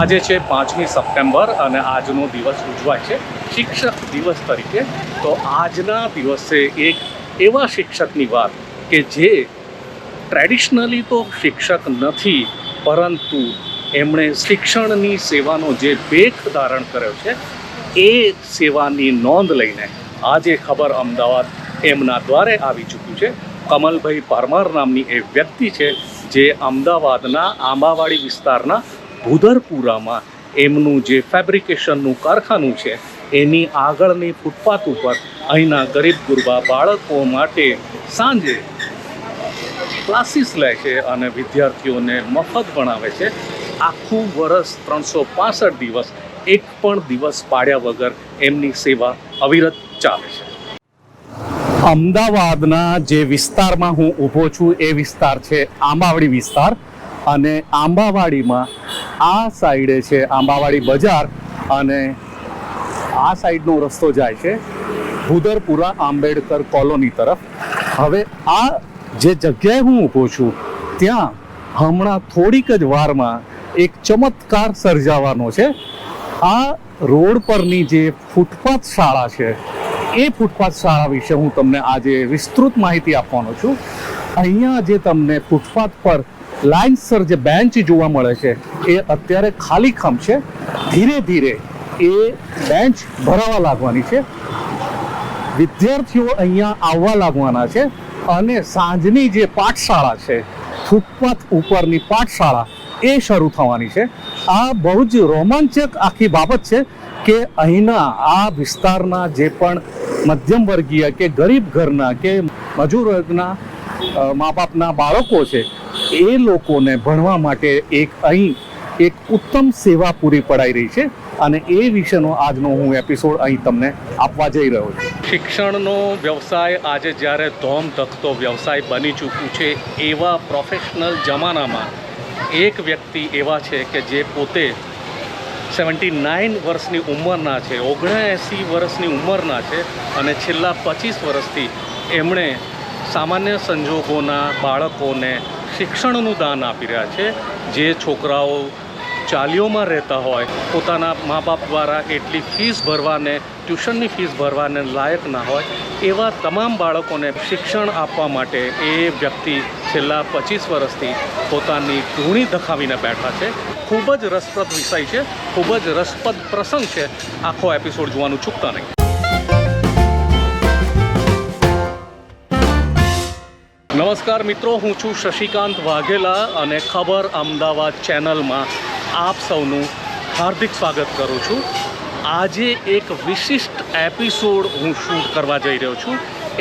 આજે છે પાંચમી સપ્ટેમ્બર અને આજનો દિવસ ઉજવાય છે શિક્ષક દિવસ તરીકે. તો આજના દિવસે એક એવા શિક્ષકની વાત કે જે ટ્રેડિશનલી તો શિક્ષક નથી, પરંતુ એમણે શિક્ષણની સેવાનો જે બેખ ધારણ કર્યો છે, એ સેવાની નોંધ લઈને આજે ખબર અમદાવાદ એમના દ્વારે આવી ચૂક્યું છે. કમલભાઈ પરમાર નામની એ વ્યક્તિ છે, જે અમદાવાદના આંબાવાડી વિસ્તારના ભૂદરપુરામાં એમનું જે ફેબ્રિકેશનનું કારખાનું છે, એની આગળની ફૂટપાથ ઉપર અહીંના ગરીબ ગુરબા બાળકો માટે સાંજે ક્લાસીસ લે છે અને વિદ્યાર્થીઓને મફત ભણાવે છે. આખું વર્ષ ત્રણસો પાસઠ દિવસ, એક પણ દિવસ પાડ્યા વગર એમની સેવા અવિરત ચાલે છે. અમદાવાદના જે વિસ્તારમાં હું ઊભો છું, એ વિસ્તાર છે આંબાવાડી વિસ્તાર. અને આંબાવાડીમાં આ સાઈડે છે આંબાવાડી બજાર અને આ સાઈડનો રસ્તો જાય છે ભૂદરપુરા આંબેડકર કોલોની તરફ. હવે આ જે જગ્યાએ હું ઊભો છું, ત્યાં હમણાં થોડીક જ વારમાં એક ચમત્કાર સર્જાવાનો છે. આ રોડ પરની જે ફૂટપાથ શાળા છે, એ ફૂટપાથ શાળા વિશે હું તમને આજે વિસ્તૃત માહિતી આપવાનો છું. અહીંયા જે તમને ફૂટપાથ પર લાઇનસર જે બેન્ચ જોવા મળે છે, એ અત્યારે ખાલી ખમ છે. ધીરે ધીરે એ બેન્ચ ભરાવા લાગવાની છે. વિદ્યાર્થીઓ અહીંયા આવવા લાગવાના છે અને સાંજની જે પાઠશાળા છે, ફૂટપાથ ઉપરની પાઠશાળા, એ શરૂ થવાની છે. આ બહુ જ રોમાંચક આખી બાબત છે કે અહીંના આ વિસ્તારના જે પણ મધ્યમ વર્ગીય કે ગરીબ ઘરના કે મજૂર વર્ગના મા બાપના બાળકો છે એ લોકોને ભણવા માટે એક અહીં એક ઉત્તમ સેવા પૂરી પડાઈ રહી છે અને એ વિશેનો આજનો હું એપિસોડ અહીં તમને આપવા જઈ રહ્યો છું. શિક્ષણનો વ્યવસાય આજે જ્યારે ધોમ ધખતો વ્યવસાય બની ચૂક્યું છે, એવા પ્રોફેશનલ જમાનામાં એક વ્યક્તિ એવા છે કે જે પોતે સેવન્ટી નાઇન વર્ષની ઉંમરના છે ઓગણએંસી વર્ષની ઉંમરના છે અને છેલ્લા પચીસ વર્ષથી એમણે સામાન્ય સંજોગોના બાળકોને શિક્ષણનું દાન આપી રહ્યા છે. જે છોકરાઓ ચાલીઓમાં રહેતા હોય, પોતાના મા બાપ દ્વારા એટલી ફીસ ભરવાને, ટ્યુશનની ફીસ ભરવાને લાયક ના હોય, એવા તમામ બાળકોને શિક્ષણ આપવા માટે એ વ્યક્તિ છેલ્લા પચીસ વર્ષથી પોતાની ધૂણી ધખાવીને બેઠા છે. ખૂબ જ રસપ્રદ વિષય છે, ખૂબ જ રસપ્રદ પ્રસંગ છે. આખો એપિસોડ જોવાનું ચૂકતા નહીં. નમસ્કાર મિત્રો, હું છું શશિકાંત વાઘેલા અને ખબર અમદાવાદ ચેનલમાં આપ સૌનું હાર્દિક સ્વાગત કરું છું. આજે એક વિશિષ્ટ એપિસોડ હું શૂટ કરવા જઈ રહ્યો છું.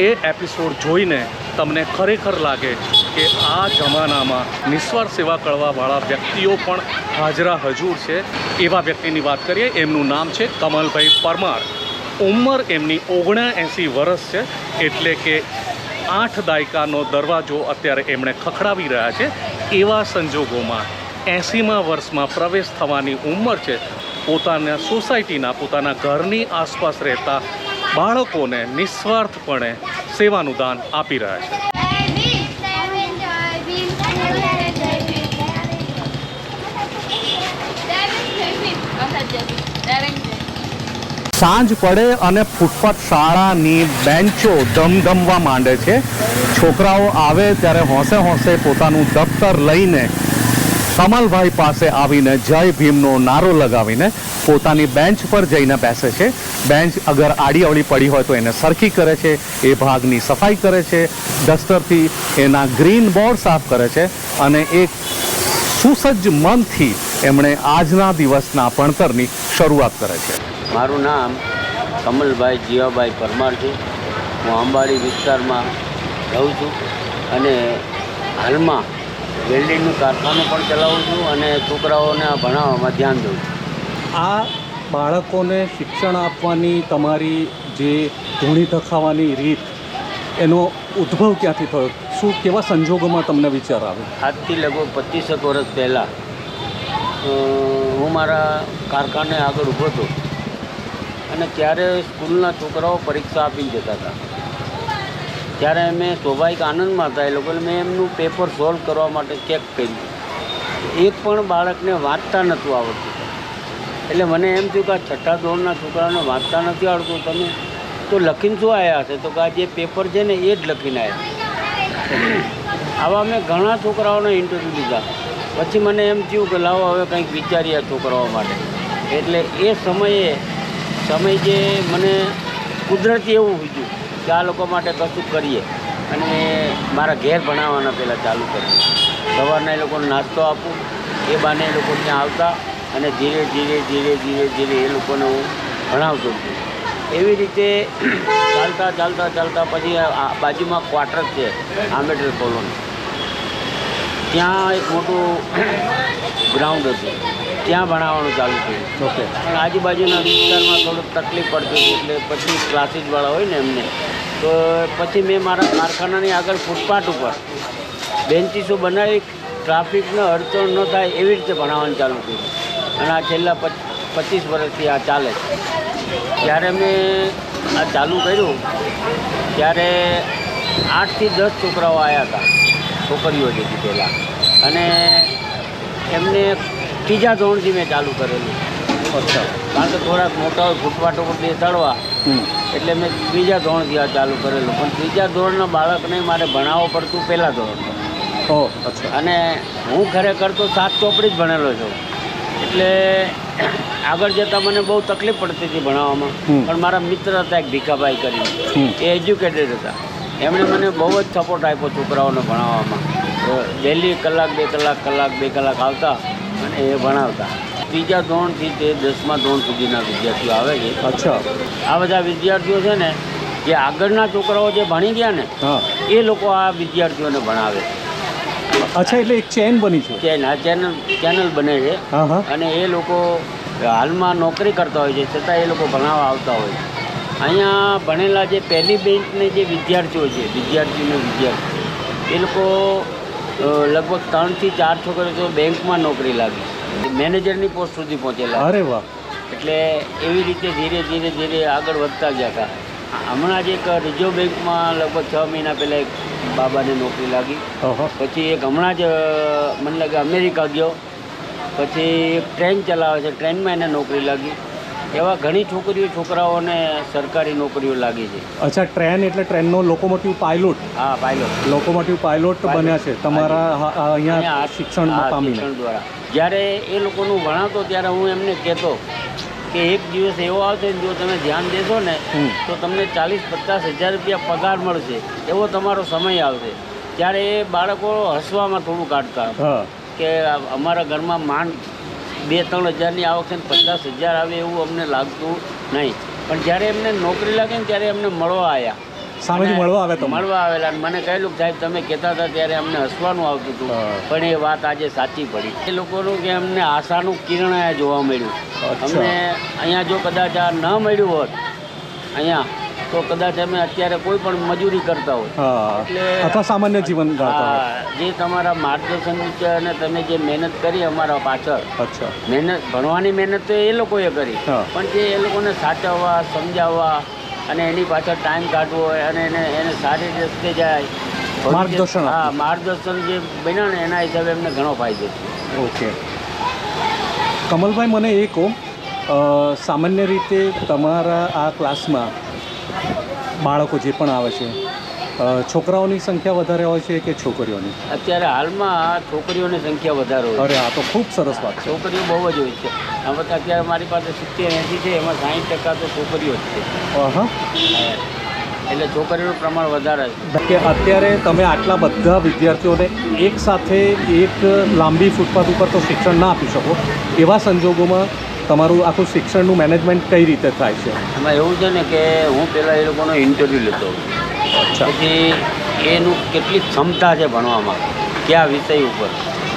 એ એપિસોડ જોઈને તમને ખરેખર લાગે કે આ જમાનામાં નિસ્વાર્થ સેવા કરવાવાળા વ્યક્તિઓ પણ હાજરા હજૂર છે. એવા વ્યક્તિની વાત કરીએ, એમનું નામ છે કમલભાઈ પરમાર. ઉંમર એમની ઓગણા એંસી વર્ષ છે, એટલે કે આઠ દાયકાનો દરવાજો અત્યારે એમણે ખખડાવી રહ્યા છે. એવા સંજોગોમાં એંસીમાં વર્ષમાં પ્રવેશ થવાની ઉંમર છે. પોતાના સોસાયટીના, પોતાના ઘરની આસપાસ રહેતા બાળકોને નિસ્વાર્થપણે સેવાનું દાન આપી રહ્યા છે. સાંજ પડે અને ફૂટપાથ શાળાની બેન્ચો ધમધમવા માંડે છે. છોકરાઓ આવે ત્યારે હોંશે હોંશે પોતાનું દફતર લઈને કમલભાઈ પાસે આવીને જય ભીમનો નારો લગાવીને પોતાની બેન્ચ પર જઈને બેસે છે. બેન્ચ અગર આડી અવળી પડી હોય તો એને સરખી કરે છે, એ ભાગની સફાઈ કરે છે ડસ્ટરથી એના ગ્રીન બોર્ડ સાફ કરે છે અને એક સુસજ્જ મનથી એમણે આજના દિવસના ભણતરની શરૂઆત કરે છે. મારું નામ કમલભાઈ જીવાભાઈ પરમાર છે. હું અંબાડી વિસ્તારમાં રહું છું અને હાલમાં વેલ્ડિંગનું કારખાનું પણ ચલાવું છું અને છોકરાઓને આ ભણાવવામાં ધ્યાન દઉં છું. આ બાળકોને શિક્ષણ આપવાની તમારી જે ધૂણી ધખાવાની રીત એનો ઉદ્ભવ ક્યાંથી થયો? શું કેવા સંજોગોમાં તમને વિચાર આવ્યો આજથી લગભગ પચીસેક વર્ષ પહેલાં હું મારા કારખાને આગળ ઊભો હતો. અને ત્યારે સ્કૂલના છોકરાઓ પરીક્ષા આપીને જતા હતા. ત્યારે અમે સ્વાભાવિક આનંદમાં હતા. એ લોકોને મેં એમનું પેપર સોલ્વ કરવા માટે ચેક કર્યું. એક પણ બાળકને વાંચતા નહોતું આવડતું. એટલે મને એમ થયું કે આ છઠ્ઠા ધોરણના છોકરાઓને વાંચતા નથી આવડતું. તમે તો લખીને શું આવ્યા હશે? તો કે આ જે પેપર છે ને, એ જ લખીને આવ્યા આવા મેં ઘણા છોકરાઓને ઇન્ટરવ્યૂ લીધા પછી મને એમ થયું કે લાવો, હવે કંઈક વિચારીએ છોકરાઓ માટે. એટલે એ સમયે સમય જે મને કુદરતી એવું સૂચ્યું કે આ લોકો માટે કશું કરીએ. અને મારા ઘેર ભણાવવાના પહેલાં ચાલુ કર્યું. સવારના એ લોકોને નાસ્તો આપું, એ બાને એ લોકો ત્યાં આવતા અને ધીરે ધીરે ધીરે ધીરે ધીરે એ લોકોને હું ભણાવતો હતો એવી રીતે ચાલતા ચાલતા ચાલતા પછી બાજુમાં ક્વાર્ટર છે, આંબેડકર કોલોની. ત્યાં એક મોટું ગ્રાઉન્ડ હતું. ત્યાં ભણાવવાનું ચાલુ થયું ઓકે પણ આજુબાજુના વિસ્તારમાં થોડુંક તકલીફ પડતી હતી એટલે પછી ક્લાસીસવાળા હોય ને એમને. તો પછી મેં મારા કારખાનાની આગળ ફૂટપાથ ઉપર બેન્ચીસો બનાવી ટ્રાફિકનો અડચણ ન થાય એવી રીતે ભણાવવાનું ચાલુ કર્યું. અને આ છેલ્લા પચ- પચીસ વર્ષથી આ ચાલે છે. જ્યારે મેં આ ચાલુ કર્યું ત્યારે આઠથી દસ છોકરાઓ આવ્યા હતા છોકરીઓ જેથી પહેલાં. અને એમને ત્રીજા ધોરણથી મેં ચાલુ કરેલું. અચ્છા. કારણ કે થોડાક મોટા હોય પરથી બેસાડવા એટલે મેં ત્રીજા ધોરણથી આ ચાલુ કરેલું. પણ ત્રીજા ધોરણના બાળકને મારે ભણાવવો પડતું પહેલાં ધોરણ. ઓ અચ્છા. અને હું ખરેખર તો સાત ચોપડી જ ભણેલો છું. એટલે આગળ જતાં મને બહુ તકલીફ પડતી હતી ભણાવવામાં. પણ મારા મિત્ર હતા એક ભીખાભાઈ કરીને. એ એજ્યુકેટેડ હતા. એમણે મને બહુ જ સપોર્ટ આપ્યો છોકરાઓને ભણાવવામાં. ડેલી કલાક બે કલાક કલાક બે કલાક આવતા. અને એ ભણાવતા. ત્રીજા ધોરણથી તે દસમા ધોરણ સુધીના વિદ્યાર્થીઓ આવે છે. અચ્છા. આ બધા વિદ્યાર્થીઓ છે ને જે આગળના છોકરાઓ જે ભણી ગયા ને એ લોકો આ વિદ્યાર્થીઓને ભણાવે અચ્છા એટલે એક ચેન બની છે. ચેન આ ચેનલ ચેનલ બને છે. અને એ લોકો હાલમાં નોકરી કરતા હોય છે છતાં એ લોકો ભણાવવા આવતા હોય છે. અહીંયા ભણેલા જે પહેલી બેન્ચને જે વિદ્યાર્થીઓ છે વિદ્યાર્થીઓ વિદ્યાર્થી એ લોકો લગભગ ત્રણથી ચાર છોકરીઓ તો બેંકમાં નોકરી લાગી. મેનેજરની પોસ્ટ સુધી પહોંચેલા. અરે વાહ. એટલે એવી રીતે ધીરે ધીરે ધીરે આગળ વધતા ગયા હતા. હમણાં જ એક રિઝર્વ બેંકમાં લગભગ છ મહિના પહેલાં એક બાબાને નોકરી લાગી. પછી એક હમણાં જ મને લાગે અમેરિકા ગયો. પછી એક ટ્રેન ચલાવે છે. ટ્રેનમાં એને નોકરી લાગી. એવા ઘણી છોકરીઓ છોકરાઓને સરકારી નોકરીઓ લાગી છે. અચ્છા ટ્રેન એટલે ટ્રેનનો લોકોમોટિવ પાયલોટ હા પાયલોટ લોકોમોટિવ પાયલોટ બન્યા છે. તમારા અહીંયા શિક્ષણ શિક્ષણ દ્વારા. જ્યારે એ લોકોનું ભણાવતો ત્યારે હું એમને કહેતો કે એક દિવસ એવો આવશે જો તમે ધ્યાન દેશો ને તો તમને ચાલીસ પચાસ હજાર રૂપિયા પગાર મળશે. એવો તમારો સમય આવશે. ત્યારે એ બાળકો હસવામાં થોડું કાઢતા કે અમારા ઘરમાં માંડ બે ત્રણ હજારની આવક છે પચાસ હજાર આવે એવું અમને લાગતું નહીં. પણ જ્યારે એમને નોકરી લાગે ને ત્યારે એમને મળવા આવ્યા સામેથી મળવા તમને? મળવા આવેલા મને કહેલું સાહેબ તમે કહેતા હતા ત્યારે અમને હસવાનું આવતું હતું. પણ એ વાત આજે સાચી પડી. એ લોકોનું કે અમને આશાનું કિરણ અહીંયા જોવા મળ્યું. અમને અહીંયા જો કદાચ આ ન મળ્યું હોત અહીંયા તો કદાચ અમે અત્યારે કોઈ પણ મજૂરી કરતા હોય. હા. એટલે- અથવા સામાન્ય જીવન જે તમારા માર્ગદર્શન નીચે અને તમે જે મહેનત કરી અમારા પાછળ અચ્છા. મહેનત ભણવાની મહેનત તો એ લોકોએ કરી. પણ જે એ લોકોને સાચવવા સમજાવવા અને એની પાછળ ટાઈમ કાઢવો હોય અને એને એને સારી રસ્તે જાય માર્ગદર્શન હા માર્ગદર્શન જે બન્યા ને એના હિસાબે એમને ઘણો ફાયદો છે. ઓકે. કમલભાઈ મને એ કહો. સામાન્ય રીતે તમારા આ ક્લાસમાં બાળકો જે પણ આવે છે છોકરાઓની સંખ્યા વધારે હોય છે કે છોકરીઓની? અત્યારે હાલમાં છોકરીઓની સંખ્યા વધારે હોય અરે આ તો ખૂબ સરસ વાત છે. છોકરીઓ બહુ જ હોય છે. આમાં અત્યારે મારી પાસે સિત્તેર એંસી છે એમાં સાઠ ટકા તો છોકરીઓ જ છે. એટલે છોકરીઓનું પ્રમાણ વધારે છે. કે અત્યારે તમે આટલા બધા વિદ્યાર્થીઓને એક સાથે એક લાંબી ફૂટપાથ ઉપર તો શિક્ષણ ના આપી શકો. એવા સંજોગોમાં તમારું આખું શિક્ષણનું મેનેજમેન્ટ કઈ રીતે થાય છે? એમાં એવું છે ને કે હું પહેલાં એ લોકોનો ઇન્ટરવ્યૂ લેતો. પછી એનું કેટલી ક્ષમતા છે ભણવામાં કયા વિષય ઉપર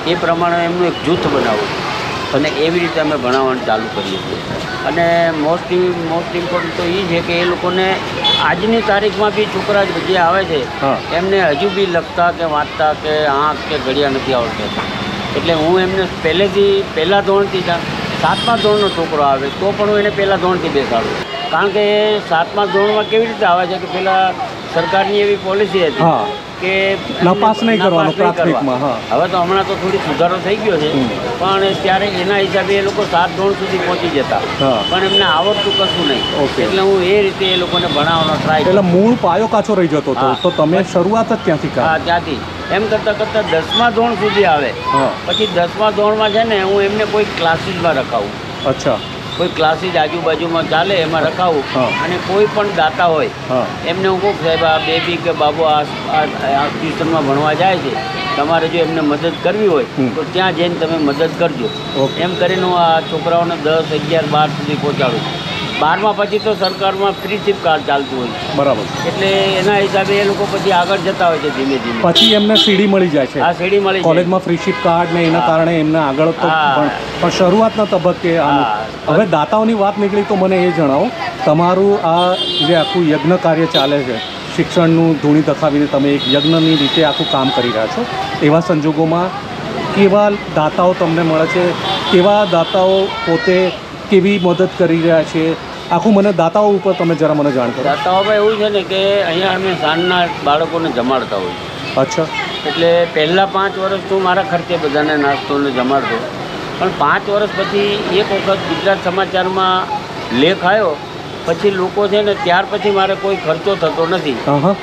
એ પ્રમાણે એમનું એક જૂથ બનાવું. અને એવી રીતે અમે ભણાવવાનું ચાલુ કરીએ છીએ. અને મોસ્ટ મોસ્ટ ઇમ્પોર્ટન્ટ તો એ છે કે એ લોકોને આજની તારીખમાં બી છોકરા જે આવે છે એમને હજુ બી લખતા કે વાંચતા કે આંખ કે ઘડિયા નથી આવડતા. એટલે હું એમને પહેલેથી પહેલાં ધોરણથી જા- સાતમા ધોરણનો છોકરો આવે તો પણ હું એને પહેલાં ધોરણથી બેસાડું. કારણ કે સાતમા ધોરણમાં કેવી રીતે આવે છે કે પહેલાં સરકારની એવી પોલિસી હતી કે નપાસ નહીં કરવાનો પ્રાથમિકમાં, હવે તો હમણાં તો થોડી સુધારો થઈ ગયો છે પણ ત્યારે એના હિસાબે એ લોકો સાત ધોરણ સુધી પહોંચી જતા. પણ એમને આવડતું કશું નહીં. એટલે હું એ રીતે એ લોકોને ભણાવવાનો ટ્રાય એટલે મૂળ પાયો કાચો રહી જતો હતો. તો તમે શરૂઆત જ ત્યાંથી હા ત્યાંથી. એમ કરતાં કરતાં દસમા ધોરણ સુધી આવે. પછી દસમા ધોરણમાં છે ને હું એમને કોઈ ક્લાસીસમાં રખાવું. અચ્છા. કોઈ ક્લાસીસ આજુબાજુમાં ચાલે એમાં રખાવું. અને કોઈ પણ દાતા હોય એમને હું કહું સાહેબ આ બેબી કે બાબુ આ ટ્યુશનમાં ભણવા જાય છે. તમારે જો એમને મદદ કરવી હોય તો ત્યાં જઈને તમે મદદ કરજો. એમ કરીને હું આ છોકરાઓને દસ અગિયાર બાર સુધી પહોંચાડું છું. બારમા પછી તો સરકારમાં ફ્રી શિપ કાર્ડ ચાલતું હોય બરાબર. એટલે એના હિસાબે એ લોકો પછી આગળ જતા હોય છે ધીમે ધીમે. પછી એમને સીડી મળી જાય છે. આ સીડી મળી. કોલેજમાં ફ્રીશીપ કાર્ડ ને એના કારણે એમને આગળ તો પણ શરૂઆતના તબક્કે. હવે દાતાઓની વાત નીકળી તો મને એ જણાવો. તમારું આ જે આખું યજ્ઞ કાર્ય ચાલે છે શિક્ષણનું ધૂણી દખાવીને તમે એક યજ્ઞની રીતે આખું કામ કરી રહ્યા છો. એવા સંજોગોમાં કેવા દાતાઓ તમને મળે છે? કેવા દાતાઓ પોતે કેવી મદદ કરી રહ્યા છે? આખું મને દાતાઓ ઉપર તમે જરા મને જાણ કરો. દાતાઓમાં એવું છે ને કે અહીંયા અમે સાંજના બાળકોને જમાડતા હોઈએ અચ્છા. એટલે પહેલાં પાંચ વર્ષ તો મારા ખર્ચે બધાને નાસ્તોને જમાડતો. પણ પાંચ વર્ષ પછી એક વખત ગુજરાત સમાચારમાં લેખ આવ્યો. પછી લોકો છે ને ત્યાર પછી મારે કોઈ ખર્ચો થતો નથી.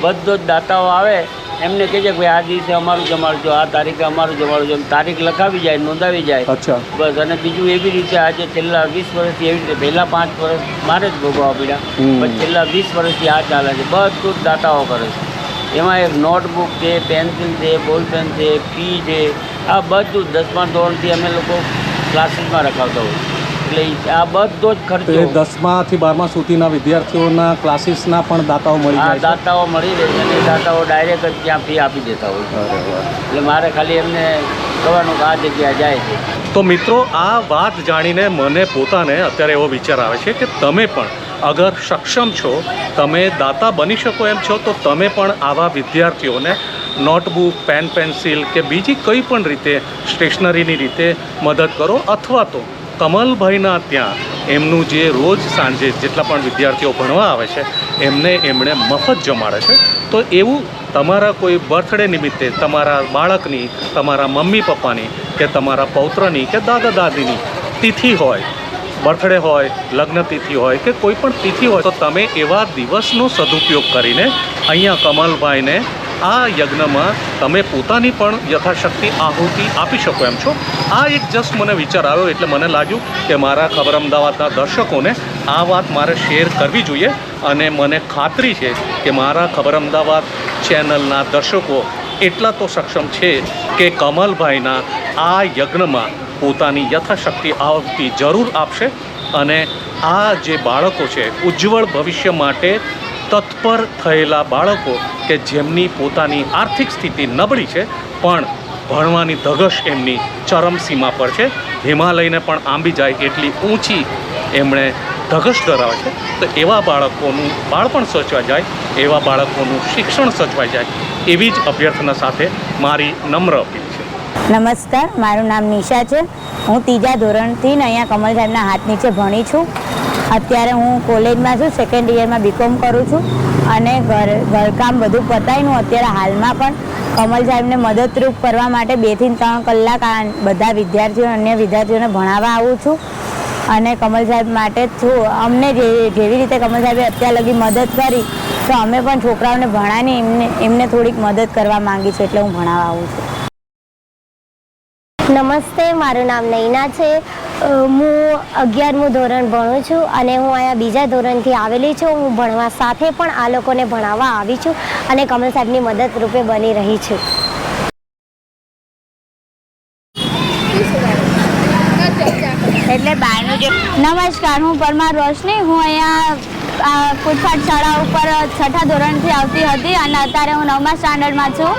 બધો જ દાતાઓ આવે. એમને કહે છે કે ભાઈ આ દિવસે અમારું જમાડજો આ તારીખે અમારું જમાડજો. એમ તારીખ લખાવી જાય નોંધાવી જાય. અચ્છા. બસ અને બીજું એવી રીતે આજે છેલ્લા વીસ વર્ષથી એવી રીતે પહેલાં પાંચ વર્ષ મારે જ ભોગવવા પડ્યા. પણ છેલ્લા વીસ વર્ષથી આ ચાલે છે. બધું જ દાતાઓ કરે છે. એમાં એક નોટબુક છે પેન્સિલ છે બોલપેન છે ફી છે. આ બધું જ દસમા ધોરણથી અમે લોકો ક્લાસીસમાં રખાવતા હોય એટલે આ બધો જ ખર્ચો. એ દસમાથી બારમા સુધીના વિદ્યાર્થીઓના ક્લાસીસના પણ દાતાઓ મળી દાતાઓ મળી રહે છે અને દાતાઓ ડાયરેક્ટ જ ત્યાં ફી આપી દેતા હોય એટલે મારે ખાલી એમને કહેવાનું કે આ જગ્યા જાય છે. તો મિત્રો આ વાત જાણીને મને પોતાને અત્યારે એવો વિચાર આવે છે કે તમે પણ અગર સક્ષમ છો તમે દાતા બની શકો એમ છો તો તમે પણ આવા વિદ્યાર્થીઓને નોટબુક પેન પેન્સિલ કે બીજી કંઈ પણ રીતે સ્ટેશનરીની રીતે મદદ કરો અથવા તો કમલભાઈના ત્યાં એમનું જે રોજ સાંજે જેટલા પણ વિદ્યાર્થીઓ ભણવા આવે છે, એમને એમણે મફત જમાડે છે. તો એવું તમારા કોઈ બર્થડે નિમિત્તે તમારા બાળકની, તમારા મમ્મી પપ્પાની કે તમારા પૌત્રની કે દાદા દાદીની તિથિ હોય, બર્થડે હોય, લગ્ન તિથિ હોય કે કોઈ પણ તિથિ હોય, તો તમે એવા દિવસનો સદુપયોગ કરીને અહીંયા કમલભાઈને આ યજ્ઞમાં તમે પોતાની પણ યથાશક્તિ આહુતિ આપી શકો એમ છો. આ એક જસ્ટ મને વિચાર આવ્યો એટલે મને લાગ્યું કે મારા ખબર અમદાવાદના દર્શકોને આ વાત મારે શેર કરવી જોઈએ અને મને ખાતરી છે કે મારા ખબર અમદાવાદ ચેનલના દર્શકો એટલા તો સક્ષમ છે કે કમલભાઈના આ યજ્ઞમાં પોતાની યથાશક્તિ આવતી જરૂર આપશે અને આ જે બાળકો છે ઉજ્જવળ ભવિષ્ય માટે તત્પર થયેલા બાળકો કે જેમની પોતાની આર્થિક સ્થિતિ નબળી છે, પણ ભણવાની ધગશ એમની ચરમસીમા પર છે. હિમાલયને પણ આંબી જાય એટલી ઊંચી એમણે ધગશ ધરાવે છે. તો એવા બાળકોનું બાળપણ સચવાઈ જાય, એવા બાળકોનું શિક્ષણ સચવાઈ જાય, એવી જ અભ્યર્થના સાથે મારી નમ્ર અપીલ છે. નમસ્કાર, મારું નામ નિશા છે. હું ત્રીજા ધોરણથી અહીંયા કમલ સાહેબના હાથ નીચે ભણી છું. અત્યારે હું કોલેજમાં છું સેકન્ડ યરમાં બીકોમ કરું છું અને ઘર, ઘરકામ બધું પતાવીને અત્યારે હાલમાં પણ કમલ સાહેબને મદદરૂપ કરવા માટે બેથી ત્રણ કલાક આ બધા વિદ્યાર્થીઓ, અન્ય વિદ્યાર્થીઓને ભણાવવા આવું છું અને કમલ સાહેબ માટે છું. અમને જેવી રીતે કમલ સાહેબે અત્યાર લગી મદદ કરી, તો અમે પણ છોકરાઓને ભણાવીને એમને એમને થોડીક મદદ કરવા માંગી છું એટલે હું ભણાવવા આવું છું. નમસ્તે, મારું નામ નૈના છે. હું અગિયારમું ધોરણ ભણું છું અને હું અહીંયા બીજા ધોરણથી આવેલી છું. હું ભણવા સાથે પણ આ લોકોને ભણાવવા આવી છું અને કમલ સાહેબની મદદ રૂપે બની રહી છું. એટલે બહારનું જે નમસ્કાર, હું પરમાર રોશની. હું અહીંયા ફૂટપાથ શાળા ઉપર છઠ્ઠા ધોરણથી આવતી હતી અને અત્યારે હું નવમા સ્ટાન્ડર્ડમાં છું.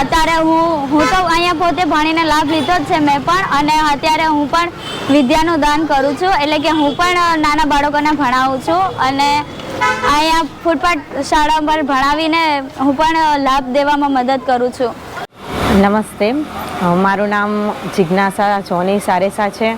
અત્યારે હું હું તો અહીંયા પોતે ભણીને લાભ લીધો જ છે મેં પણ, અને અત્યારે હું પણ વિદ્યાનું દાન કરું છું. એટલે કે હું પણ નાના બાળકોને ભણાવું છું. અને અહીંયા ફૂટપાથ શાળા પર ભણાવીને હું પણ લાભ દેવામાં મદદ કરું છું. નમસ્તે. મારું નામ જિજ્ઞાસા સોની સારેસા છે.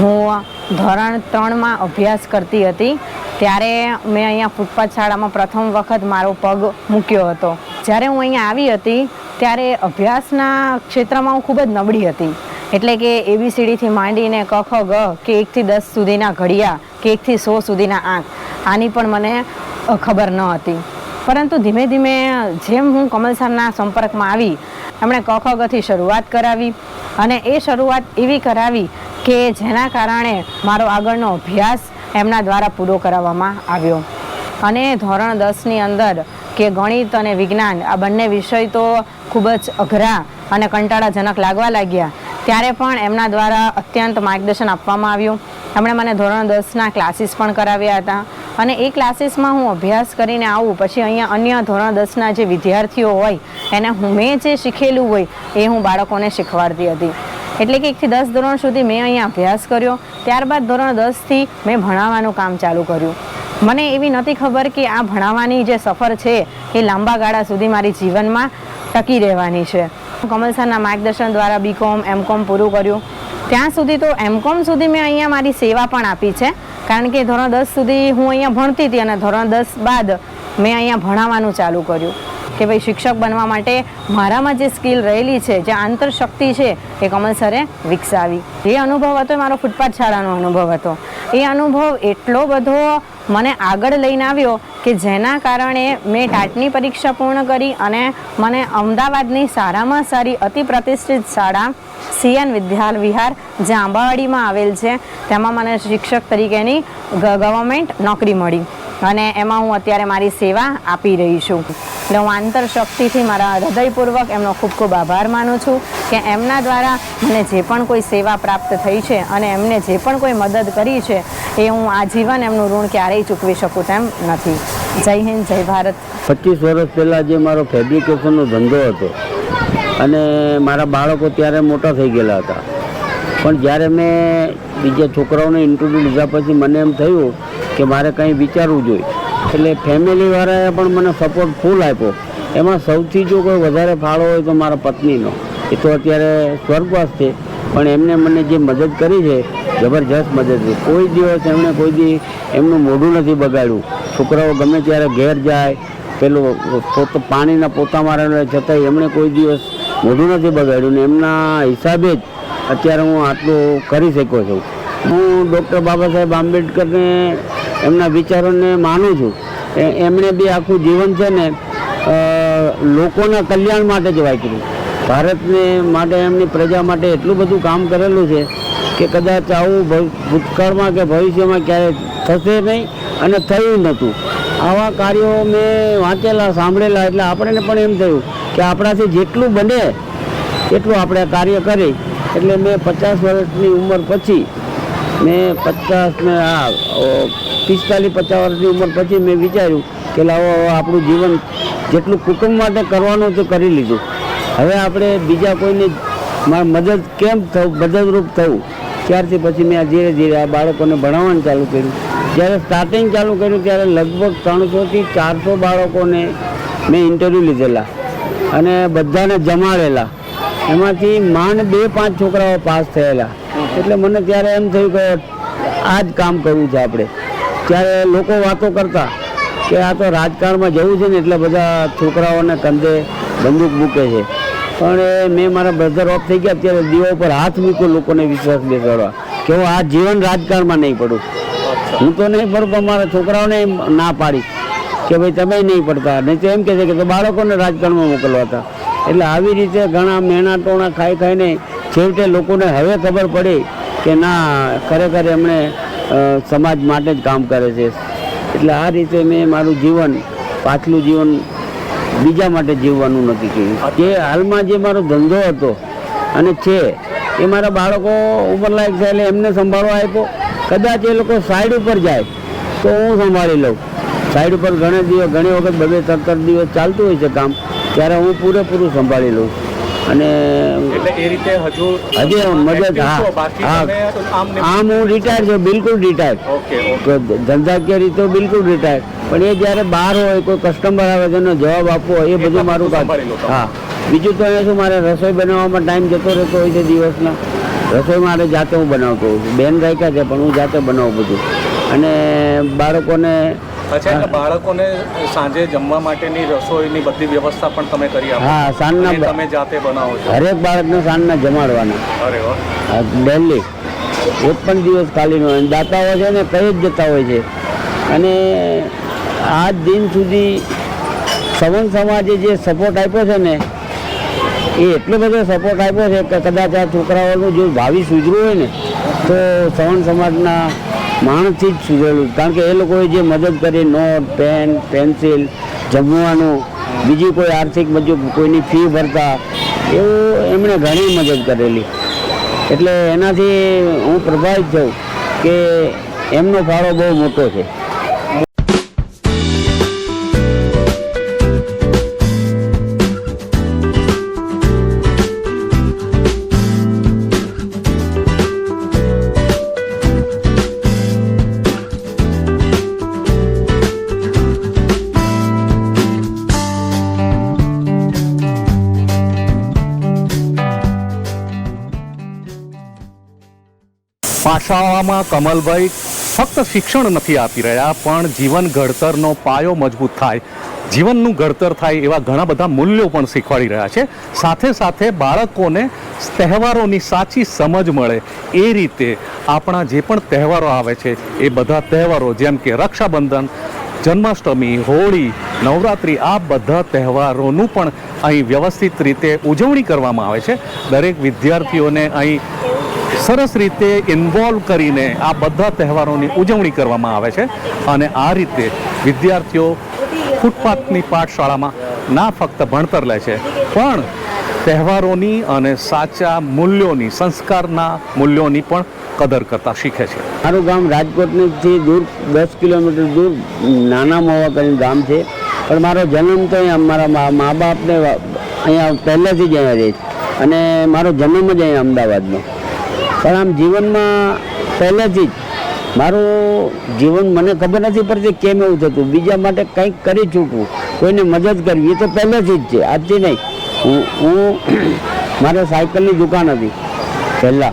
હું ધોરણ ત્રણમાં અભ્યાસ કરતી હતી. ત્યારે મેં અહીંયા ફૂટપાથ શાળામાં પ્રથમ વખત મારો પગ મૂક્યો હતો. જ્યારે હું અહીંયા આવી હતી ત્યારે અભ્યાસના ક્ષેત્રમાં હું ખૂબ જ નબળી હતી. એટલે કે એબીસીડીથી માંડીને ક, ખ, ગ, કે એકથી દસ સુધીના ઘડિયા, કે એકથી સો સુધીના આંક, આની પણ મને ખબર ન હતી. પરંતુ ધીમે ધીમે જેમ હું કમલ સરના સંપર્કમાં આવી, એમણે ક, ખ ગથી શરૂઆત કરાવી અને એ શરૂઆત એવી કરાવી કે જેના કારણે મારો આગળનો અભ્યાસ એમના દ્વારા પૂરો કરાવવામાં આવ્યો. અને ધોરણ દસની અંદર કે ગણિત અને વિજ્ઞાન આ બંને વિષય તો ખૂબ જ અઘરા અને કંટાળાજનક લાગવા લાગ્યા. ત્યારે પણ એમના દ્વારા અત્યંત માર્ગદર્શન આપવામાં આવ્યું. એમણે મને ધોરણ દસના ક્લાસીસ પણ કરાવ્યા હતા. અને એ ક્લાસીસમાં હું અભ્યાસ કરીને આવું, પછી અહીંયા અન્ય ધોરણ દસના જે વિદ્યાર્થીઓ હોય, એને હું મેં જે શીખેલું હોય, એ હું બાળકોને શીખવાડતી હતી. એટલે કે એકથી દસ ધોરણ સુધી મેં અહીંયા અભ્યાસ કર્યો. ત્યારબાદ ધોરણ દસથી મેં ભણાવવાનું કામ ચાલુ કર્યું. મને એવી નથી ખબર કે આ ભણાવવાની જે સફર છે એ લાંબા ગાળા સુધી મારી જીવનમાં ટકી રહેવાની છે. કમલ સરના માર્ગદર્શન દ્વારા બીકોમ એમકોમ પૂરું કર્યું. ત્યાં સુધી તો એમકોમ સુધી મેં અહીંયા મારી સેવા પણ આપી છે. કારણ કે ધોરણ દસ સુધી હું અહીંયા ભણતી હતી અને ધોરણ દસ બાદ મેં અહીંયા ભણાવવાનું ચાલુ કર્યું. કે ભાઈ શિક્ષક બનવા માટે મારામાં જે સ્કિલ રહેલી છે, જે આંતરશક્તિ છે, એ કમલ સરે વિકસાવી. જે અનુભવ હતો, એ મારો ફૂટપાથ શાળાનો અનુભવ હતો. એ અનુભવ એટલો બધો મને આગળ લઈને આવ્યો કે જેના કારણે મેં ટાટની પરીક્ષા પૂર્ણ કરી અને મને અમદાવાદની સારામાં સારી અતિ પ્રતિષ્ઠિત શાળા સીએન વિદ્યાલ વિહાર, જે આંબાવાડીમાં આવેલ છે, તેમાં મને શિક્ષક તરીકેની ગવર્મેન્ટ નોકરી મળી. અને એમાં હું અત્યારે મારી સેવા આપી રહી છું. એટલે હું આંતરશક્તિથી મારા હૃદયપૂર્વક એમનો ખૂબ ખૂબ આભાર માનું છું કે એમના દ્વારા મને જે પણ કોઈ સેવા પ્રાપ્ત થઈ છે અને એમને જે પણ કોઈ મદદ કરી છે, એ હું આજીવન એમનું ઋણ ક્યારેય ચૂકવી શકું તેમ નથી. જય હિન્દ, જય ભારત. પચીસ વર્ષ પહેલાં જે મારો ફેબ્રિકેશનનો ધંધો હતો અને મારા બાળકો ત્યારે મોટા થઈ ગયેલા હતા. પણ જ્યારે મેં બીજા છોકરાઓને ઇન્ટરવ્યૂ લીધા પછી મને એમ થયું કે મારે કંઈ વિચારવું જોઈએ. એટલે ફેમિલીવાળાએ પણ મને સપોર્ટ ફૂલ આપ્યો. એમાં સૌથી જો કોઈ વધારે ફાળો હોય તો મારા પત્નીનો. એ તો અત્યારે સ્વર્ગવાસ છે. પણ એમને મને જે મદદ કરી છે, જબરજસ્ત મદદ છે. કોઈ દિવસ એમણે કોઈ દી એમનું મોઢું નથી બગાડ્યું. છોકરાઓ ગમે ત્યારે ઘેર જાય, પેલું પોત પાણીના પોતા મારેલા છતાંય એમણે કોઈ દિવસ મોઢું નથી બગાડ્યું. ને એમના હિસાબે જ અત્યારે હું આટલું કરી શક્યો છું. હું ડૉક્ટર બાબા સાહેબ આંબેડકરને એમના વિચારોને માનું છું. એમણે બી આખું જીવન છે ને લોકોના કલ્યાણ માટે જ વાંચ્યું ભારતને માટે એમની પ્રજા માટે એટલું બધું કામ કરેલું છે કે કદાચ આવું ભૂતકાળમાં કે ભવિષ્યમાં ક્યારેય થશે નહીં અને થયું નહોતું. આવા કાર્યો મેં વાંચેલા, સાંભળેલા એટલે આપણને પણ એમ થયું કે આપણાથી જેટલું બને, એટલું આપણે કાર્ય કરી એટલે મેં પચાસ વર્ષની ઉંમર પછી મેં પચાસ ને આ પિસ્તાલીસ, પચાસ વર્ષની ઉંમર પછી મેં વિચાર્યું કે લાવો આપણું જીવન જેટલું કુટુંબ માટે કરવાનું તો કરી લીધું. હવે આપણે બીજા કોઈને મદદ કેમ થવું, મદદરૂપ થવું? ત્યારથી પછી મેં આ ધીરે ધીરે આ બાળકોને ભણાવવાનું ચાલુ કર્યું. જ્યારે સ્ટાર્ટિંગ ચાલુ કર્યું, ત્યારે લગભગ ત્રણસોથી ચારસો બાળકોને મેં ઇન્ટરવ્યૂ લીધેલા અને બધાને જમાડેલા. એમાંથી માંડ બે પાંચ છોકરાઓ પાસ થયેલા. એટલે મને ત્યારે એમ થયું કે આ જ કામ કરવું છે આપણે. ત્યારે લોકો વાતો કરતા કે આ તો રાજકારણમાં જવું છે ને એટલે બધા છોકરાઓને કંધે બંદૂક મૂકે છે. પણ મેં મારા બ્રધર ઓફ થઈ ગયા ત્યારે દીવા ઉપર હાથ મૂક્યો લોકોને વિશ્વાસ બેસાડવા કે હું આ જીવન રાજકારણમાં નહીં પડું. હું તો નહીં પડું, પણ મારા છોકરાઓને ના પાડી કે ભાઈ તમે નહીં પડતા. નહીં તો એમ કહે છે કે બાળકોને રાજકારણમાં મોકલવા હતા. એટલે આવી રીતે ઘણા મેણા ટોણા ખાઈ ખાઈને છેવટે લોકોને હવે ખબર પડી કે ના, ખરેખર એમણે સમાજ માટે જ કામ કરે છે. એટલે આ રીતે મેં મારું જીવન, પાછલું જીવન બીજા માટે જીવવાનું નથી કર્યું. જે હાલમાં જે મારો ધંધો હતો અને છે, એ મારા બાળકો ઉંમરલાયક છે એટલે એમને સંભાળવા આપ્યો. કદાચ એ લોકો સાઈડ ઉપર જાય, તો હું સંભાળી લઉં. સાઈડ ઉપર ઘણા દિવસ, ઘણી વખત બબે ત્રણ દિવસ ચાલતું હોય છે કામ. ત્યારે હું પૂરેપૂરું સંભાળી લઉં. અને એ રીતે હજુ હજી મદદ હા આમ હું રિટાયર છું બિલકુલ રિટાયર ધંધાકીય રીતે બિલકુલ રિટાયર પણ એ જ્યારે બહાર હોય કોઈ કસ્ટમર આવે તેનો જવાબ આપવો એ બધું મારું કામ. હા. બીજું તો શું મારે રસોઈ બનાવવામાં ટાઈમ જતો રહેતો હોય છે દિવસના. રસોઈ મારે જાતે હું બનાવતો હોઉં છું. બેન રાખ્યા છે પણ હું જાતે બનાવું બધું. અને બાળકોને અચ્છા એટલે બાળકોને સાંજે જમવા માટેની રસોઈની બધી વ્યવસ્થા પણ તમે કરી આપો. હા સાંજના તમે જાતે બનાવો છો. હરેક બાળકને સાંજના જમાડવાના. અરે વાહ. ડેલી એક પણ દિવસ ખાલી ન હોય. દાતાઓ છે ને કઈ જ જતા હોય છે. અને આજ દિન સુધી સવન સમાજે જે સપોર્ટ આપ્યો છે ને એ એટલો બધો સપોર્ટ આપ્યો છે કે કદાચ આ છોકરાઓનું જો ભાવિ સુધરવું હોય ને તો સવન સમાજના માણસથી જ સુધરેલું. કારણ કે એ લોકોએ જે મદદ કરી, નોટ, પેન, પેન્સિલ, જમવાનું, બીજી કોઈ આર્થિક મજૂર કોઈની ફી ભરતા, એવું એમણે ઘણી મદદ કરેલી. એટલે એનાથી હું પ્રભાવિત થયું કે એમનો ફાળો બહુ મોટો છે. પાઠશાળામાં કમલભાઈ ફક્ત શિક્ષણ નથી આપી રહ્યા, પણ જીવન ઘડતરનો પાયો મજબૂત થાય. જીવનનું ઘડતર થાય એવા ઘણા બધા મૂલ્યો પણ શીખવાડી રહ્યા છે. સાથે સાથે બાળકોને તહેવારોની સાચી સમજ મળે. એ રીતે આપણા જે પણ તહેવારો આવે છે, એ બધા તહેવારો જેમ કે રક્ષાબંધન, જન્માષ્ટમી, હોળી, નવરાત્રિ, આ બધા તહેવારોનું પણ અહીં વ્યવસ્થિત રીતે ઉજવણી કરવામાં આવે છે. દરેક વિદ્યાર્થીઓને અહીં સરસ રીતે ઇન્વોલ્વ કરીને આ બધા તહેવારોની ઉજવણી કરવામાં આવે છે. અને આ રીતે વિદ્યાર્થીઓ ફૂટપાથની પાઠશાળામાં ના ફક્ત ભણતર લે છે, પણ તહેવારોની અને સાચા મૂલ્યોની, સંસ્કારના મૂલ્યોની પણ કદર કરતા શીખે છે. મારું ગામ રાજકોટથી દૂર દસ કિલોમીટર દૂર, નાના મોવા કરીને ગામ છે. પણ મારો જન્મ તો અહીંયા, મારા મા બાપને અહીંયા પહેલેથી જ અહીંયા રહે છે. અને મારો જન્મ જ અહીંયા અમદાવાદનો. પણ આમ જીવનમાં પહેલેથી જ મારું જીવન મને ખબર નથી પડતી કેમ એવું થતું. બીજા માટે કંઈક કરી ચૂકવું. કોઈને મદદ કરવી એ તો પહેલેથી જ છે. આજથી નહીં. હું હું મારે સાયકલની દુકાન હતી. પહેલાં.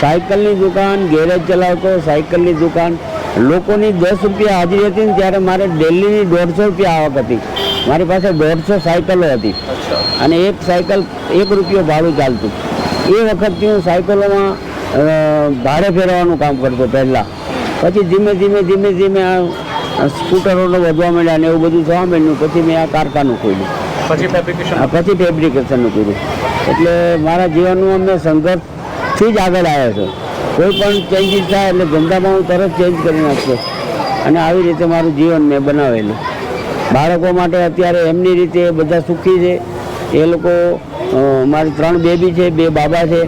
સાયકલની દુકાન ગેરેજ ચલાવતો સાયકલની દુકાન. લોકોની દસ રૂપિયા હાજરી હતી ને ત્યારે મારે ડેલીની દોઢસો રૂપિયા આવક હતી. મારી પાસે દોઢસો સાયકલો હતી. અને એક સાયકલ એક રૂપિયો ભાડું ચાલતું. એ વખતથી હું સાયકલોમાં ભાડે ફેરવવાનું કામ કરતો પહેલાં. પછી ધીમે ધીમે ધીમે ધીમે આ સ્કૂટરોનો વધવા માંડ્યા અને એવું બધું થવા માંડ્યું. પછી મેં આ કારખાનું ખોલ્યું. પછી ફેબ્રિકેશન પછી ફેબ્રિકેશનનું કર્યું એટલે મારા જીવનનું અમે સંઘર્ષથી જ આગળ આવ્યા છે. કોઈ પણ ચેન્જીસ થાય એટલે ધંધામાં હું તરત ચેન્જ કરી નાખતો અને આવી રીતે મારું જીવન મેં બનાવેલું. બાળકો માટે અત્યારે એમની રીતે બધા સુખી છે. એ લોકો મારી ત્રણ બેબી છે, બે બાબા છે.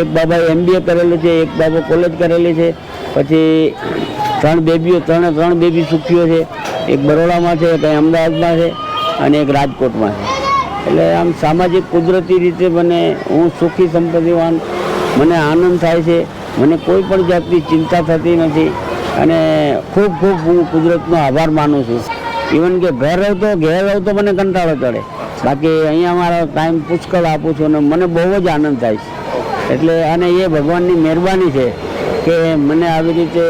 એક બાબાએ એમબીએ કરેલું છે, એક બાબો કોલેજ કરેલી છે. પછી ત્રણ બેબીઓ, ત્રણે ત્રણ બેબી સુખીઓ છે. એક બરોડામાં છે, એક અમદાવાદમાં છે અને એક રાજકોટમાં છે. એટલે આમ સામાજિક કુદરતી રીતે મને, હું સુખી સંપત્તિવાન મને આનંદ થાય છે. મને કોઈ પણ જાતની ચિંતા થતી નથી. અને ખૂબ ખૂબ હું કુદરતનો આભાર માનું છું. ઇવન કે ઘર રહું તો, ઘેર રહું મને કંટાળો ચડે. બાકી અહીંયા મારો ટાઈમ પુષ્કળ આપું છું અને મને બહુ જ આનંદ થાય છે. એટલે અને એ ભગવાનની મહેરબાની છે કે મને આવી રીતે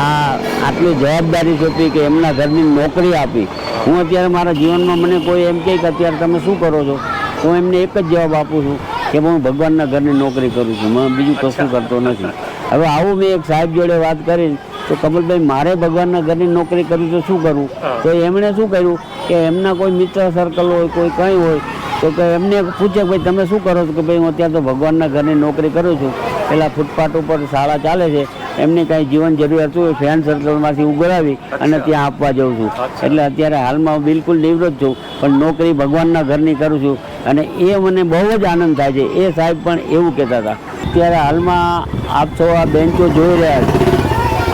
આ આટલી જવાબદારી સોંપી કે એમના ઘરની નોકરી આપી. હું અત્યારે મારા જીવનમાં મને કોઈ એમ કહે કે અત્યારે તમે શું કરો છો? હું એમને એક જ જવાબ આપું છું કે હું ભગવાનના ઘરની નોકરી કરું છું. હું બીજું કશું કરતો નથી. હવે આવું મેં એક સાહેબ જોડે વાત કરી તો કમલભાઈ મારે ભગવાનના ઘરની નોકરી કરવી તો શું કરવું તો એમણે શું કર્યું કે એમના કોઈ મિત્ર સર્કલ હોય કોઈ કંઈ હોય તો કે એમને પૂછે ભાઈ તમે શું કરો છો? કે ભાઈ હું અત્યારે તો ભગવાનના ઘરની નોકરી કરું છું. પેલા ફૂટપાથ ઉપર શાળા ચાલે છે. એમની કાંઈ જીવન જરૂરિયાત હોય ફ્રેન્ડ સર્કલમાંથી ઉગરાવી અને ત્યાં આપવા જાઉં છું. એટલે અત્યારે હાલમાં હું બિલકુલ નિવૃત્ત છું પણ નોકરી ભગવાનના ઘરની કરું છું. અને એ મને બહુ જ આનંદ થાય છે. એ સાહેબ પણ એવું કહેતા હતા. અત્યારે હાલમાં આપ સૌ આ બેન્ચો જોઈ રહ્યા છો.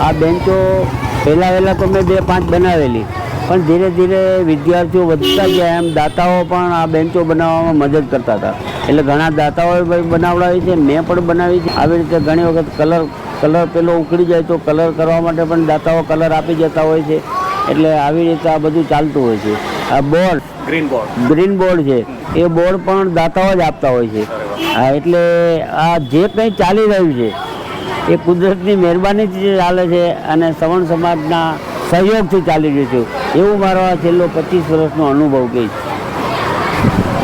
આ બેન્ચો પહેલાં વહેલાં તો મેં બે પાંચ બનાવેલી. પણ ધીરે ધીરે વિદ્યાર્થીઓ વધતા ગયા એમ દાતાઓ પણ આ બેન્ચો બનાવવામાં મદદ કરતા હતા. એટલે ઘણા દાતાઓએ બનાવડાવી છે મેં પણ બનાવી છે. આવી રીતે ઘણી વખત કલર કલર પેલો ઉકળી જાય તો કલર કરવા માટે પણ દાતાઓ કલર આપી જતા હોય છે. એટલે આવી રીતે આ બધું ચાલતું હોય છે. આ board green board. Green board છે. એ બોર્ડ પણ દાતાઓ જ આપતા હોય છે. હા એટલે આ જે કંઈ ચાલી રહ્યું છે એ કુદરતની મહેરબાનીથી ચાલે છે અને સવર્ણ સમાજના સહયોગથી ચાલી રહ્યું છે. એવું મારો આ છેલ્લો પચીસ વર્ષનો અનુભવ કહીશ.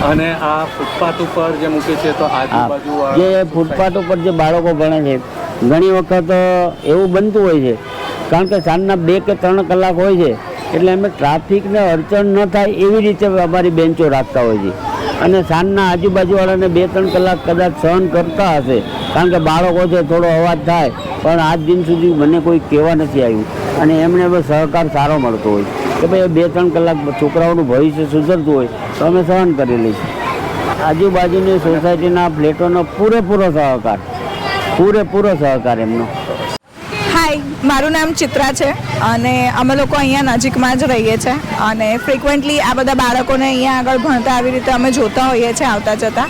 અને આ ફૂટપાથ ઉપર જે મૂકે છે તો આજુબાજુ જે ફૂટપાથ ઉપર જે બાળકો ભણે છે ઘણી વખત એવું બનતું હોય છે. કારણ કે સાંજના બે કે ત્રણ કલાક હોય છે એટલે અમે ટ્રાફિકને અડચણ ન થાય એવી રીતે અમારી બેન્ચો રાખતા હોય છે. અને સાંજના આજુબાજુવાળાને બે ત્રણ કલાક કદાચ સહન કરતા હશે કારણ કે બાળકો છે, થોડો અવાજ થાય, પણ આજ દિન સુધી મને કોઈ કહેવા નથી આવ્યું. અને એમને સહકાર સારો મળતો હોય. કે ભાઈ બે ત્રણ કલાક છોકરાઓનું ભવિષ્ય સુધરતું હોય, તો અમે સહન કરી લઈશું. આજુબાજુની સોસાયટીના ફ્લેટોનો પૂરેપૂરો સહકાર. પૂરેપૂરો સહકાર એમનો. હાય મારું નામ ચિત્રા છે અને અમે લોકો અહીંયા નજીકમાં જ રહીએ છીએ અને ફ્રિકવન્ટલી આ બધા બાળકોને અહીંયા આગળ ભણતા આવી રીતે અમે જોતા હોઈએ છીએ આવતા જતા.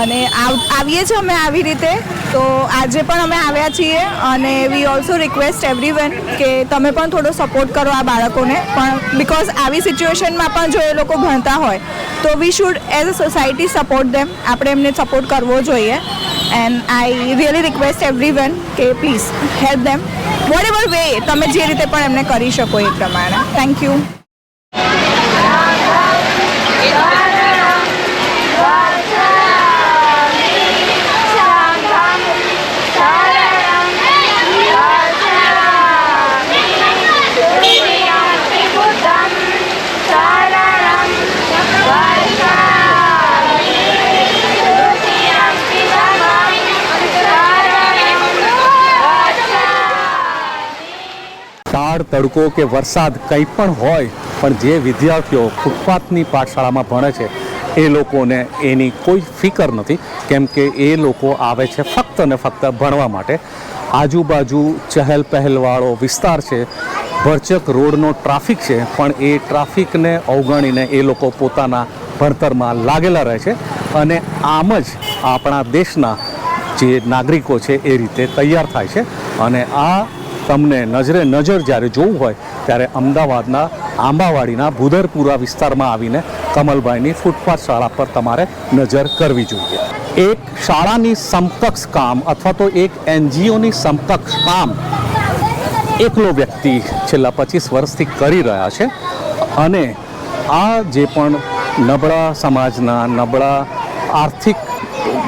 અને આવીએ છીએ અમે આવી રીતે. તો આજે પણ અમે આવ્યા છીએ અને વી ઓલ્સો રિક્વેસ્ટ એવરીવન કે તમે પણ થોડો સપોર્ટ કરો આ બાળકોને. પણ બિકોઝ આવી સિચ્યુએશનમાં પણ જો એ લોકો ભણતા હોય, તો we should as a society support them આપણે એમને સપોર્ટ કરવો જોઈએ. And I really request everyone કે please help them whatever way તમે જે રીતે પણ એમને કરી શકો એ પ્રમાણે. થેન્ક યુ તાળ તડકો કે વરસાદ કંઈ પણ હોય, પણ જે વિદ્યાર્થીઓ ફૂટપાથની પાઠશાળામાં ભણે છે, એ લોકોને એની કોઈ ફિકર નથી, કેમ કે એ લોકો આવે છે ફક્ત ને ફક્ત ભણવા માટે. આજુબાજુ ચહેલ પહેલવાળો વિસ્તાર છે, ભરચક રોડનો ટ્રાફિક છે, પણ એ ટ્રાફિકને અવગણીને એ લોકો પોતાના ભણતરમાં લાગેલા રહે છે અને આમ જ આપણા દેશના જે નાગરિકો છે એ રીતે તૈયાર થાય છે. અને આ તમને નજરે નજર જ્યારે જોવું હોય, ત્યારે અમદાવાદના આંબાવાડીના ભૂદરપુરા વિસ્તારમાં આવીને કમલભાઈની ફૂટપાથ શાળા પર તમારે નજર કરવી જોઈએ. એક શાળાની સમકક્ષ કામ અથવા તો એક એનજીઓની સમકક્ષ કામ એકલો વ્યક્તિ છેલ્લા પચીસ વર્ષથી કરી રહ્યા છે અને આ જે પણ નબળા સમાજના, નબળા આર્થિક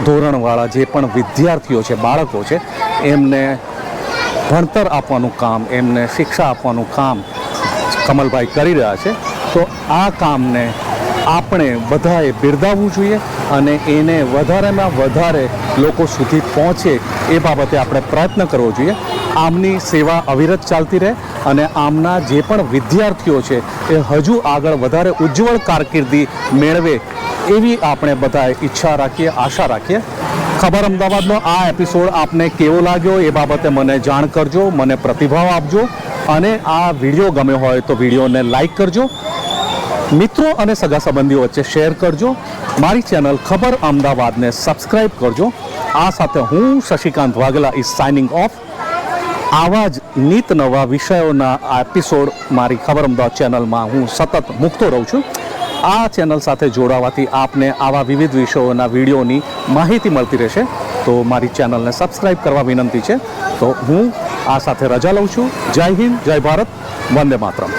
ધોરણવાળા જે પણ વિદ્યાર્થીઓ છે, બાળકો છે, એમને ભણતર આપવાનું કામ, એમને શિક્ષા આપવાનું કામ કમલભાઈ કરી રહ્યા છે. તો આ કામને આપણે બધાએ બિરદાવવું જોઈએ અને એને વધારેમાં વધારે લોકો સુધી પહોંચે એ બાબતે આપણે પ્રયત્ન કરવો જોઈએ. આમની સેવા અવિરત ચાલતી રહે અને આમના જે પણ વિદ્યાર્થીઓ છે એ હજુ આગળ વધારે ઉજ્જવળ કારકિર્દી મેળવે એવી આપણે બધાએ ઈચ્છા રાખીએ, આશા રાખીએ. ખબર અમદાવાદનો આ એપિસોડ આપને કેવો લાગ્યો એ બાબતે મને જાણ કરજો, મને પ્રતિભાવ આપજો અને આ વીડિયો ગમ્યો હોય તો વિડીયોને લાઈક કરજો. મિત્રો અને સગા સંબંધીઓ વચ્ચે શેર કરજો. મારી ચેનલ ખબર અમદાવાદને સબસ્ક્રાઇબ કરજો. આ સાથે હું Shashikant Vaghela is signing off આવા જ નીત નવા વિષયોના એપિસોડ મારી ખબર અમદાવાદ ચેનલમાં હું સતત મૂકતો રહું છું. આ ચેનલ સાથે જોડાવાથી આપને આવા વિવિધ વિષયોના વિડીયોની માહિતી મળતી રહેશે. તો મારી ચેનલને સબસ્ક્રાઈબ કરવા વિનંતી છે. તો હું આ સાથે રજા લઉં છું. જય હિન્દ, જય ભારત. વંદે માતરમ.